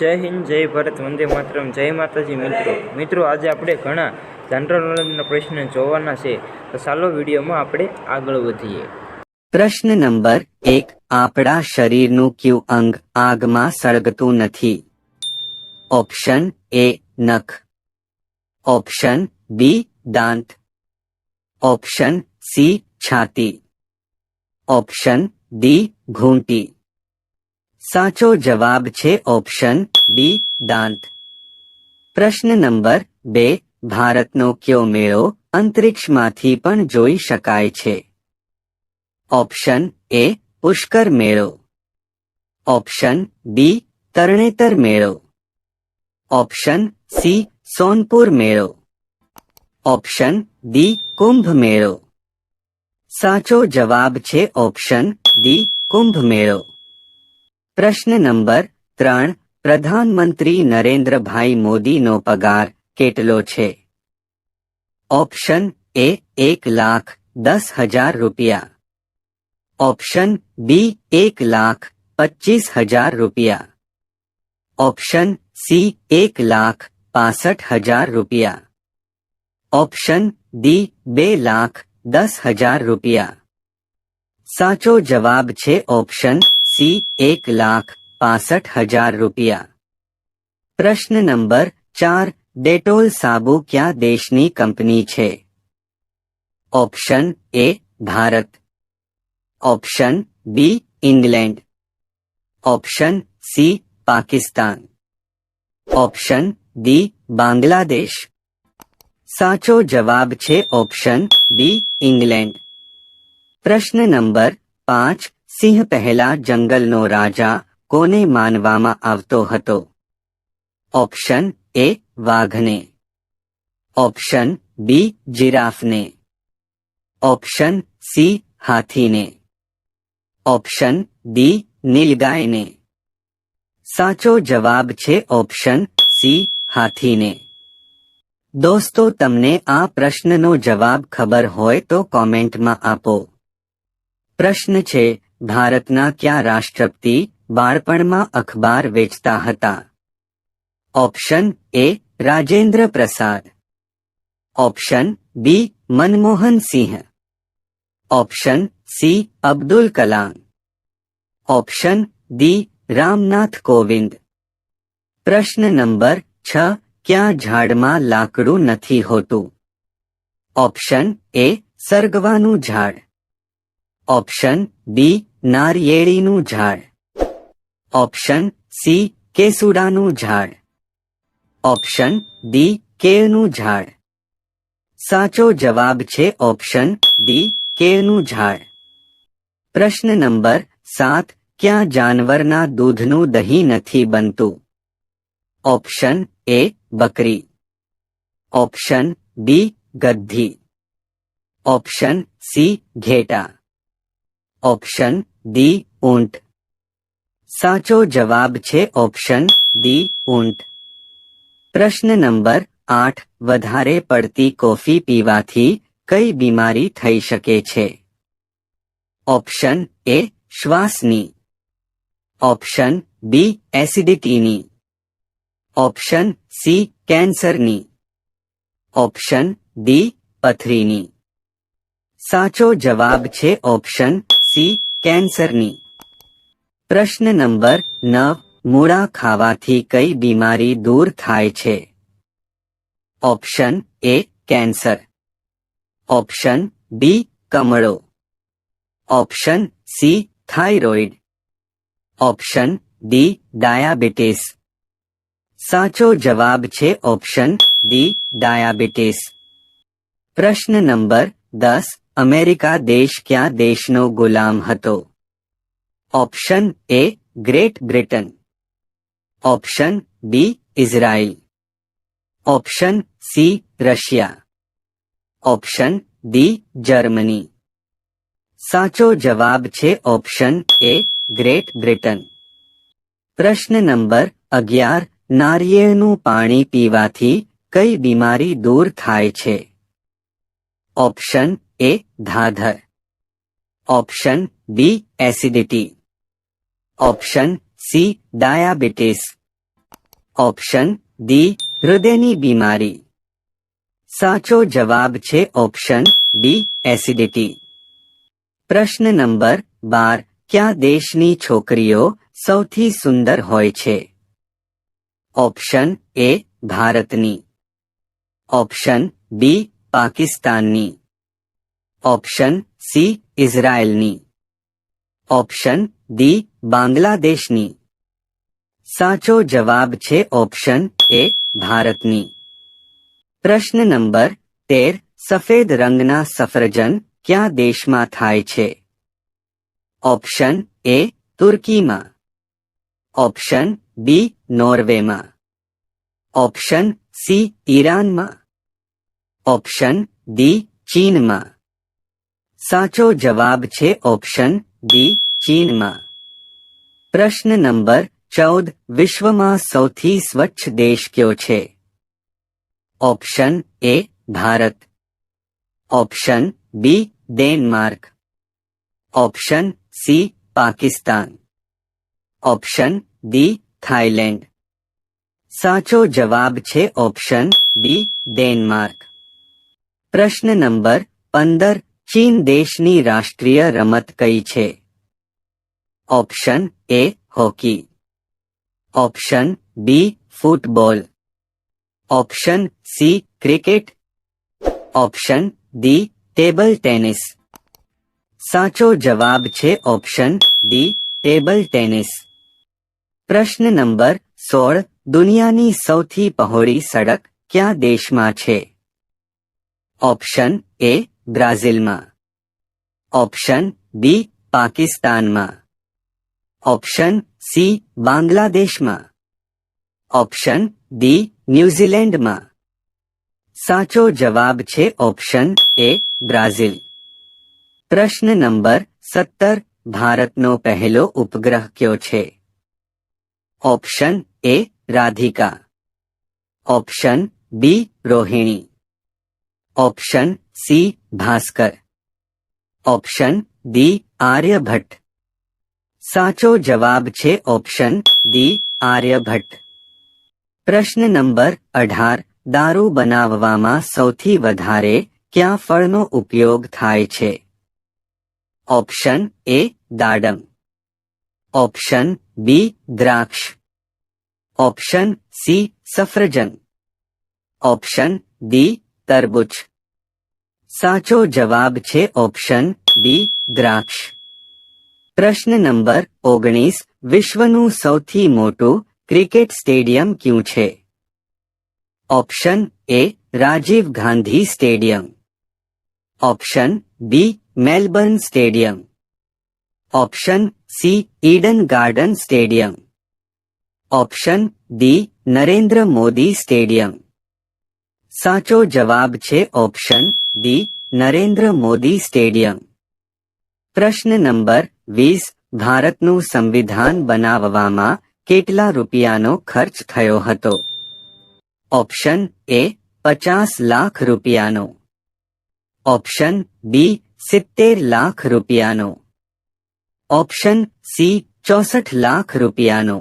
જય હિન્દ, જય ભારત, વંદે માતરમ, જય માતાજી મિત્રો. મિત્રો, આજે આપણે ઘણા જનરલ નોલેજના પ્રશ્ન જોવાના છે. તો ચાલો વિડીયોમાં આપણે આગળ વધીએ. પ્રશ્ન નંબર એક, આપણા શરીરનું ક્યુ અંગ આગમાં સળગતું નથી? ઓપ્શન એ, નખ. ઓપ્શન બી, દાંત. ઓપ્શન સી, છાતી. ઓપ્શન ડી, ઘૂંટી. સાચો જવાબ છે ઓપ્શન ડી દાંત. પ્રશ્ન નંબર બે, ભારતનો કયો મેળો અંતરિક્ષમાંથી પણ જોઈ શકાય છે? ઓપ્શન એ, પુષ્કર મેળો. ઓપ્શન બી, તરણેતર મેળો. ઓપ્શન સી, સોનપુર મેળો. ઓપ્શન ડી, કુંભ મેળો. સાચો જવાબ છે ઓપ્શન ડી, કુંભ મેળો. પ્રશ્ન નંબર ત્રણ, પ્રધાનમંત્રી નરેન્દ્રભાઈ મોદીનો પગાર કેટલો છે? ઓપ્શન એ એક લાખ દસ હજાર રૂપિયા. ઓપ્શન બી એક લાખ પચીસ હજાર રૂપિયા. ઓપ્શન સી એક લાખ પાસઠ હજાર રૂપિયા. ઓપ્શન ડી બે લાખ દસ હજાર રૂપિયા. સાચો જવાબ છે ઓપ્શન સી એક લાખ પાસઠ હજાર રૂપિયા પ્રશ્ન નંબર ચાર ડેટોલ સાબુ કયા દેશની કંપની છે option A Bharat option B England option C Pakistan option D Bangladesh સાચો જવાબ છે ઓપ્શન બી ઇંગ્લેન્ડ પ્રશ્ન નંબર પાંચ સિંહ પહેલા જંગલનો રાજા કોને માનવામાં આવતો હતો? ઓપ્શન એ વાઘને. ઓપ્શન બી જીરાફને. ઓપ્શન સી હાથીને. ઓપ્શન ડી નીલગાયને. સાચો જવાબ છે ઓપ્શન સી હાથીને. દોસ્તો, તમને આ પ્રશ્નનો જવાબ ખબર હોય તો કોમેન્ટમાં આપો. પ્રશ્ન છે ભારતના કયા રાષ્ટ્રપતિ બાળપણમાં અખબાર વેચતા હતા option A Rajendra Prasad option B Manmohan Singh option C Abdul Kalam option D Ramnath Kovind પ્રશ્ન નંબર છ ક્યાં ઝાડમાં લાકડું નથી હોતું ઓપ્શન એ સરગવાનું ઝાડ ઓપ્શન બી નારિયેળીનું ઝાડ. ઓપ્શન સી કેસુડાનું ઝાડ. ઓપ્શન ડી કેળનું ઝાડ. સાચો જવાબ છે ઓપ્શન ડી કેળનું ઝાડ. પ્રશ્ન નંબર સાત, ક્યાં જાનવરના દૂધનું દહીં નથી બનતું? ઓપ્શન એ બકરી. ઓપ્શન બી ગદ્દી. Option C ઘેટા. ઓપ્શન ડી ઊંટ સાચો જવાબ છે ઓપ્શન ડી ઊંટ પ્રશ્ન નંબર આઠ વધારે પડતી કોફી પીવાથી કઈ બીમારી થઈ શકે છે ઓપ્શન એ શ્વાસની ઓપ્શન બી એસિડિટીની ઓપ્શન સી કેન્સરની ઓપ્શન ડી પથરીની સાચો જવાબ છે ઓપ્શન સી, કેન્સરની. પ્રશ્ન નંબર નવ, મૂળા ખાવાથી કઈ બીમારી દૂર થાય છે? Option A, cancer. Option B, કમળો. Option C, thyroid. Option D, diabetes. સાચો જવાબ છે ઓપ્શન ડી, ડાયાબિટીસ. પ્રશ્ન નંબર દસ અમેરિકા દેશ ક્યાં દેશનો ગુલામ હતો? Option A Great Britain. Option B Israel. Option C Russia. Option D Germany. સાચો જવાબ છે ઓપ્શન એ ગ્રેટ બ્રિટન. પ્રશ્ન નંબર અગિયાર, નારિયેળનું પાણી પીવાથી કઈ બીમારી દૂર થાય છે? ઓપ્શન એ ધાધર option B acidity option C diabetes option D હૃદયની બીમારી સાચો જવાબ છે ઓપ્શન બી એસિડિટી પ્રશ્ન નંબર બાર કયા દેશની છોકરીઓ સૌથી સુંદર હોય છે ઓપ્શન એ ભારતની ઓપ્શન બી પાકિસ્તાનની ઓપ્શન સી ઇઝરાયલની ઓપ્શન ડી બાંગ્લાદેશની સાચો જવાબ છે ઓપ્શન એ ભારતની. પ્રશ્ન નંબર તેર, સફેદ રંગના સફરજન ક્યાં દેશમાં થાય છે? ઓપ્શન એ તુર્કીમાં. ઓપ્શન બી નોર્વેમાં. ઓપ્શન સી ઈરાનમાં. ઓપ્શન ડી ચીનમાં. સાચો જવાબ છે ઓપ્શન ડી ચીનમાં પ્રશ્ન નંબર ચૌદ વિશ્વમાં સૌથી સ્વચ્છ દેશ કયો છે option A Bharat option B Denmark option C Pakistan option D Thailand સાચો જવાબ છે ઓપ્શન બી ડેનમાર્ક પ્રશ્ન નંબર પંદર ચીન દેશની રાષ્ટ્રીય રમત કઈ છે option A hockey option B football option C cricket option D table tennis સાચો જવાબ છે ઓપ્શન ડી ટેબલ ટેનિસ પ્રશ્ન નંબર સોળ દુનિયાની સૌથી પહોળી સડક ક્યાં દેશમાં છે ઓપ્શન એ બ્રાઝિલમાં ઓપ્શન બી પાકિસ્તાનમાં ઓપ્શન સી બાંગ્લાદેશમાં ઓપ્શન ડી ન્યૂઝીલેન્ડમાં સાચો જવાબ છે ઓપ્શન એ બ્રાઝિલ પ્રશ્ન નંબર સત્તર ભારતનો પહેલો ઉપગ્રહ કયો છે option A Radhika option B Rohini option C Bhaskar option D Aryabhatta સાચો જવાબ છે ઓપ્શન ડી આર્યભટ્ટ પ્રશ્ન નંબર અઢાર દારૂ બનાવવામાં સૌથી વધારે કયા ફળનો ઉપયોગ થાય છે ઓપ્શન એ દાડમ ઓપ્શન બી દ્રાક્ષ ઓપ્શન સી સફરજન ઓપ્શન ડી તરબૂચ સાચો જવાબ છે ઓપ્શન બી, દ્રાક્ષ. પ્રશ્ન નંબર ઓગણીસ, વિશ્વનું સૌથી મોટું ક્રિકેટ સ્ટેડિયમ ક્યું છે? Option A, Rajiv Gandhi stadium. Option B, Melbourne stadium. Option C, Eden Garden stadium. Option D, Narendra Modi stadium. સાચો જવાબ છે option D Narendra Modi stadium પ્રશ્ન નંબર વીસ ભારતનું સંવિધાન બનાવવામાં કેટલા રૂપિયાનો ખર્ચ થયો હતો ઓપ્શન એ પચાસ લાખ રૂપિયાનો ઓપ્શન બી સિત્તેર લાખ રૂપિયાનો ઓપ્શન સી ચોસઠ લાખ રૂપિયાનો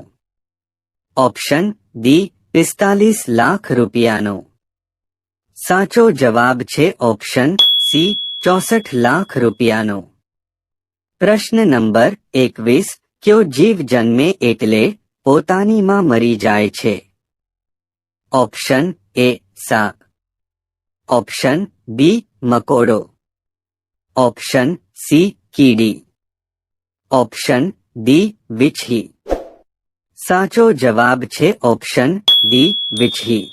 ઓપ્શન ડી પિસ્તાલીસ લાખ રૂપિયાનો સાચો જવાબ છે ઓપ્શન સી ચોસઠ લાખ રૂપિયાનો પ્રશ્ન નંબર એકવીસ કયો જીવ જન્મે એટલે પોતાનીમાં મરી જાય છે ઓપ્શન એ સાપ ઓપ્શન બી મકોડો ઓપ્શન સી કીડી ઓપ્શન ડી વિછી સાચો જવાબ છે ઓપ્શન ડી વિછી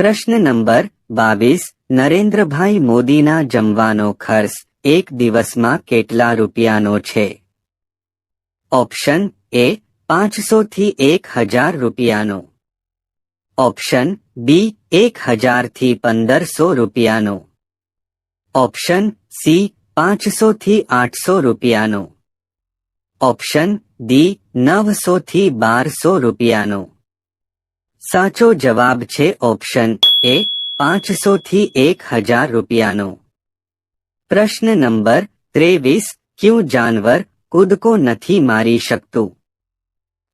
પ્રશ્ન નંબર બાવીસ, નરેન્દ્રભાઈ મોદીના જમવાનો ખર્ચ એક દિવસમાં કેટલા રૂપિયાનો છે? ઓપ્શન એ પાંચસો થી એક હજાર રૂપિયાનો. ઓપ્શન બી, એક હજારથી પંદરસો રૂપિયાનો. ઓપ્શન સી પાંચસો થી આઠસો રૂપિયાનો. ઓપ્શન ડી નવસો થી બારસો રૂપિયાનો. સાચો જવાબ છે ઓપ્શન એ પાંચસો થી એક હજાર રૂપિયાનો પ્રશ્ન નંબર ત્રેવીસ ક્યું જાનવર કૂદકો નથી મારી શકતું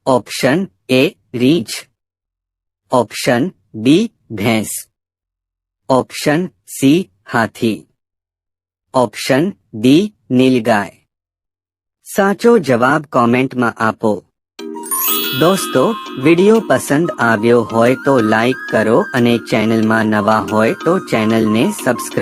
ઓપ્શન એ રીંછ ઓપ્શન બી ભેંસ ઓપ્શન સી હાથી ઓપ્શન ડી નીલગાય સાચો જવાબ કોમેન્ટમાં આપો દોસ્તો, વિડિયો પસંદ આવ્યો હોય તો લાઈક કરો અને ચેનલમાં નવા હોય તો ચેનલને સબસ્ક્રાઇબ